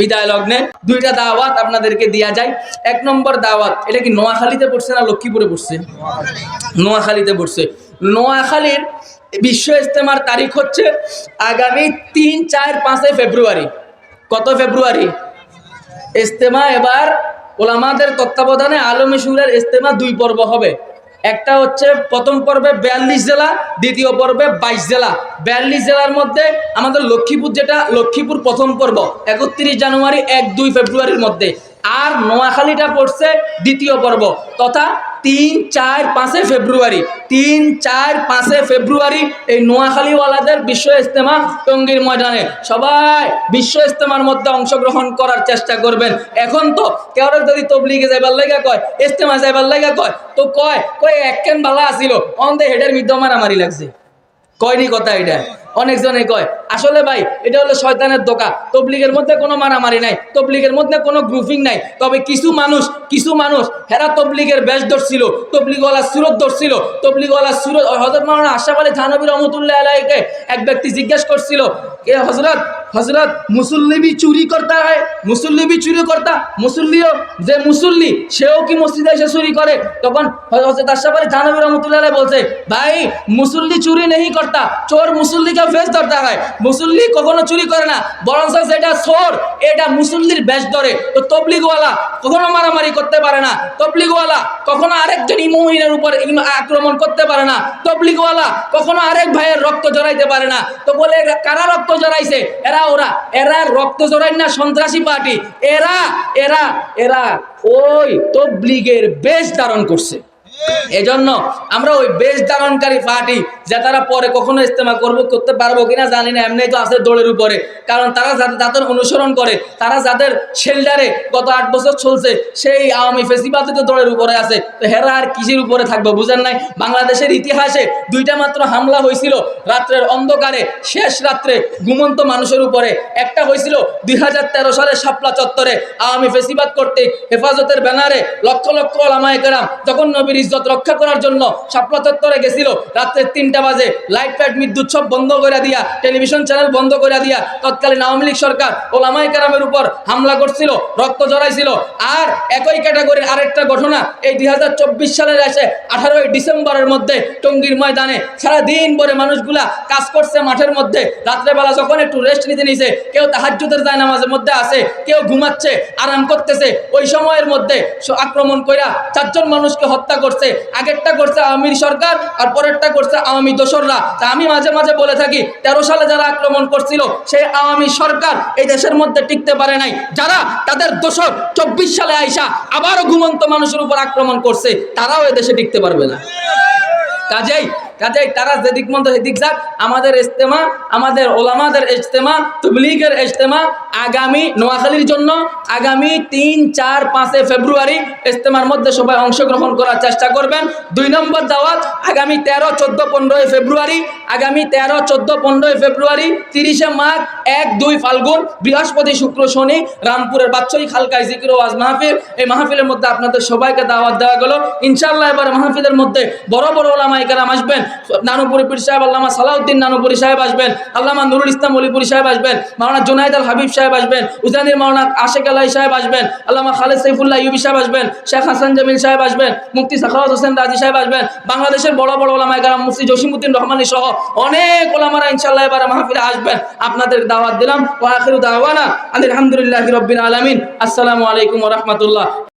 বিদায় লগ্নে। দুইটা দাওয়াত আপনাদেরকে দেওয়া যায়। এক নম্বর দাওয়াত, এটা কি নোয়াখালীতে পড়ছে না লক্ষ্মীপুরে পড়ছে? নোয়াখালীতে পড়ছে। নোয়াখালীর বিশ্ব ইজতেমার তারিখ হচ্ছে আগামী তিন, চার, পাঁচই ফেব্রুয়ারি। কত ফেব্রুয়ারি? ইজতেমা এবার ওলামাদের তত্ত্বাবধানে আলমী সুরের ইস্তেমা দুই পর্ব হবে। একটা হচ্ছে প্রথম পর্বে বিয়াল্লিশ জেলা, দ্বিতীয় পর্বে বাইশ জেলা। বিয়াল্লিশ জেলার মধ্যে আমাদের লক্ষ্মীপুর যেটা, লক্ষ্মীপুর প্রথম পর্ব, একত্রিশ জানুয়ারি এক দুই ফেব্রুয়ারির মধ্যে। আর নোয়াখালীটা পড়ছে দ্বিতীয় পর্ব, তথা তিন, চার, পাঁচে ফেব্রুয়ারি। তিন, চার, পাঁচে ফেব্রুয়ারি এই নোয়াখালীওয়ালাদের বিশ্ব ইজতেমা টঙ্গীর ময়দানে। সবাই বিশ্ব ইজতেমার মধ্যে অংশগ্রহণ করার চেষ্টা করবেন। এখন তো কেউ যদি তবলিগে যাইবার লাগা কয়, ইজতেমা যাইবার লাগা কয়, তো কয় কয় এককেন বালা আসিল অন্ধে হেডের মধ্যে মারামারি লাগছে। কয়নি কথা এটা? অনেকজনে কয়। আসলে ভাই, এটা হলো শয়তানের দোকা তবলিগের মধ্যে কোনো মারামারি নাই, তবলিগের মধ্যে কোনো গ্রুপিং নাই। তবে কিছু মানুষ কিছু মানুষ, হেরা তবলিগের বেশ ধরছিল, তবলিগওয়ালা সুরত ধরছিল, তবলিগওয়ালা সুরত হজরত মাওলানা আশরাফ আলী থানবী রহমতুল্লাহ আলাইকে এক ব্যক্তি জিজ্ঞেস করছিল কে হজরত হজরত মুসল্লি भी চুরি করতা হয় মুসল্লি भी চুরি করতা, মুসল্লিও যে মুসল্লি, সেও কি মসজিদে এসে চুরি করে? তখন হজরত আশরাফ আলী রহমতুল্লাহ বলছে, ভাই, মুসল্লি চুরি নেই করতা, চোর মুসল্লিকে ফেস ধরতে হয়। মুসল্লি কখনো চুরি করে না বরং সেটা চোর, এটা মুসল্লির বেশ ধরে। তো তবলিগওয়ালা কখনো মারামারি করতে পারে না। তবলিগওয়ালা কখনো আরেকজন ইমোহিনের উপর আক্রমণ করতে পারে না। তবলিগওয়ালা কখনো আরেক ভাইয়ের রক্ত জড়াইতে পারে না। তো বলে কারা রক্ত জড়াইছে এরা ওরা, এরা রক্ত জড়াই না সন্ত্রাসী পার্টি। এরা এরা এরা ওই তবলিগের বেশ ধারণ করছে। এজন্য আমরা ওই বেশ ধারণকারী পার্টি যে তারা পরে কখনো ইস্তেমা করব, করতে পারব কিনা জানি না এমনি তো আছে দৌড়ের উপরে। কারণ তারা যাদের যাদের অনুসরণ করে, তারা যাদের শেল্ডারে গত আট বছর চলছে, সেই আওয়ামী ফেসিবাদে তো দৌড়ের উপরে আছে। তো হেরা আর কিসের উপরে থাকবে, বুঝেন নাই? বাংলাদেশের ইতিহাসে দুইটা মাত্র হামলা হয়েছিল রাত্রের অন্ধকারে, শেষ রাত্রে ঘুমন্ত মানুষের উপরে। একটা হয়েছিল দুই হাজার সালে শাপলা চত্বরে আওয়ামী ফেসিবাদ করতে হেফাজতের ব্যানারে লক্ষ লক্ষ ওলামায়ে কেরাম, যখন নবীর ইজ্জত রক্ষা করার জন্য শাপলা চত্বরে গেছিল। রাত্রে তিনটা বাজে, লাইট ফাইট বিদ্যুৎ সব বন্ধ করে দিয়া, টেলিভিশন চ্যানেল বন্ধ করে দিয়া, তৎকালীন আওয়ামী লীগ সরকার ওলামায়ে কেরামের উপর হামলা করছিল, রক্ত জড়াইছিল। আর একই ক্যাটাগরির আরেকটা ঘটনা, এই দুই হাজার চব্বিশ সালের এসে আঠারোই ডিসেম্বরের মধ্যে টঙ্গীর ময়দানে সারাদিন পরে মানুষগুলা কাজ করছে মাঠের মধ্যে। রাত্রেবেলা যখন একটু রেস্ট নিতে নিছে, কেউ তাহাজ্জুদের যায় নামাজের মধ্যে আছে, কেউ ঘুমাচ্ছে, আরাম করতেছে। ওই সময়ের মধ্যে আক্রমণ কইরা চারজন মানুষকে হত্যা আগেরটা করছে আওয়ামী সরকার আর পরেরটা করছে আওয়ামী দোসররা। তা আমি মাঝে মাঝে বলে থাকি, তেরো সালে যারা আক্রমণ করছিল, সেই আওয়ামী সরকার এই দেশের মধ্যে টিকতে পারে নাই। যারা তাদের দোসর চব্বিশ সালে আইসা আবারও ঘুমন্ত মানুষের উপর আক্রমণ করছে, তারাও এ দেশে টিকতে পারবে না। কাজেই কাজেই তারা যেদিক মতো সেদিক যাক, আমাদের ইজতেমা, আমাদের ওলামাদের ইজতেমা, তুবলিগের ইজতেমা আগামী নোয়াখালীর জন্য আগামী তিন, চার, পাঁচে ফেব্রুয়ারি ইজতেমার মধ্যে সবাই অংশগ্রহণ করার চেষ্টা করবেন। দুই নম্বর দাওয়াত, আগামী তেরো, চোদ্দ, পনেরোই ফেব্রুয়ারি, আগামী তেরো, চোদ্দ, পনেরোই ফেব্রুয়ারি, তিরিশে মার্চ এক, দুই ফাল্গুন, বৃহস্পতি, শুক্র, শনি, রামপুরের বাচ্চই খালকায় জিকির ওয়াজ মাহফিল। এই মাহফিলের মধ্যে আপনাদের সবাইকে দাওয়াত দেওয়া গেল। ইনশাল্লাহ এবার মাহফিলের মধ্যে বড় বড় ওলামাই কেরাম আসবেন। নানুপুরি পীর সাহেব, আল্লামা সালাউদ্দিন নানুপুরি সাহেব আসবেন। আল্লামা নুরুল ইসলাম অলিপুরি সাহেব আসবেন। মাওলানা জুনাইদ আল হাবিব সাহেব আসবেন, উজানির মাওলানা আশেক আলাই সাহেব আসবেন, আল্লামা খালেদ সাইফুল্লাহ ইউবি সাহেব আসবেন, শেখ হাসান জামিল সাহেব আসবেন মুক্তি সাখাওয়াত হোসেন রাজি সাহেব আসবেন, বাংলাদেশের বড় বড় ওলামায় কারাম মুফতি জসিমুদ্দিন রহমানি সহ অনেক ওলামারা ইনশাল্লাহ এবার মাহফিলে আসবেন। আপনাদের দাওয়াত দিলাম, ওয়া আখিরু দাওয়ানা আলহামদুলিল্লাহ রাব্বিল আলামিন। আসসালামু আলাইকুম রাহমাতুল্লাহ।